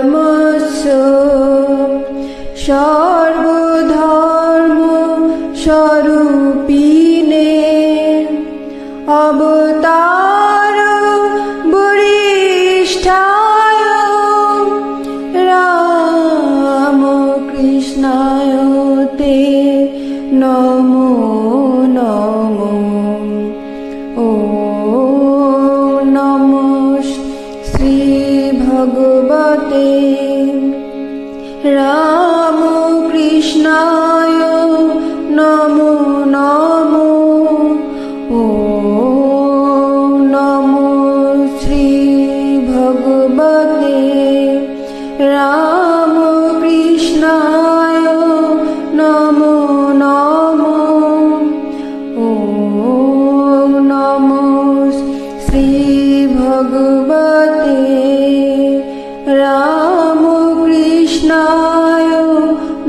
ধর্মস্য সর্বধর্ম স্বরূপিণে অবতার বরিষ্ঠায় রাম কৃষ্ণায়তে নমো নমো। ও নমঃ শ্রী ভগবতে। রামকৃষ্ণায় নমো নমো। ও নমো শ্রী ভগবতে। রামকৃষ্ণায় নমো নমো। ও নমো শ্রী ভগবতে।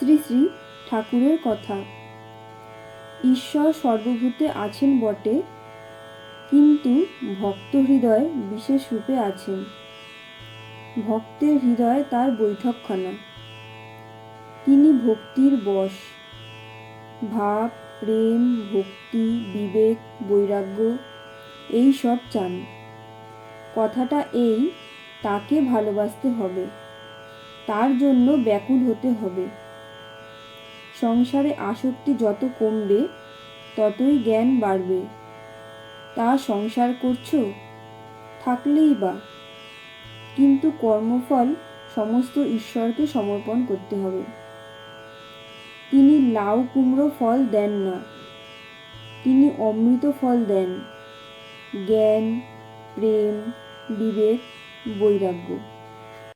শ্রী ঠাকুরের কথা। ঈশ্বর সর্বভূতে আছেন বটে, কিন্তু ভক্ত হৃদয় বিশেষ রূপে আছেন। ভক্তের হৃদয় তার বৈঠকখানা। তিনি ভক্তির বশ। ভাব প্রেম, ভক্তি, বিবেক, বৈরাগ্য, এই সব চান। কথাটা এই, তাকে ভালোবাসতে হবে। তার জন্য ব্যাকুল হতে হবে। সংসারে আসক্তি যত কমবে, ততই জ্ঞান বাড়বে। তা সংসার করছ? থাকলেই বা। কিন্তু কর্মফল সমস্ত ঈশ্বরকে সমর্পণ করতে হবে। তিনি লাউ কুমড়ো ফল দেন না। তিনি অমৃত ফল দেন। জ্ঞান প্রেম বিবেক বৈরাগ্য।